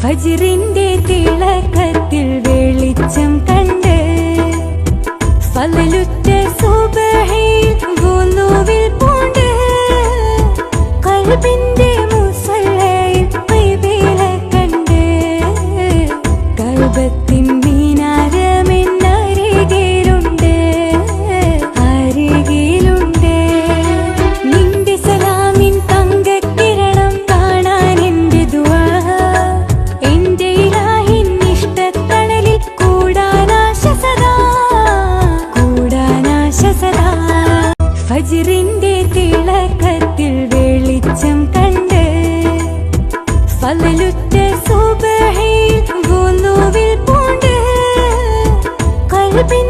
ഫജിറിന്റെ തിളക്കത്തിൽ വെളിച്ചം കണ്ട് ഫലലുറ്റ സുബഹയിൽ പൂണ്ട് കൽബിന്റെ ഫജ്റിന്റെ തിളക്കത്തിൽ വെളിച്ചം കണ്ട് ഫലലുറ്റ സുബഹയിൽ പൂണ്ട് കൽബിൻ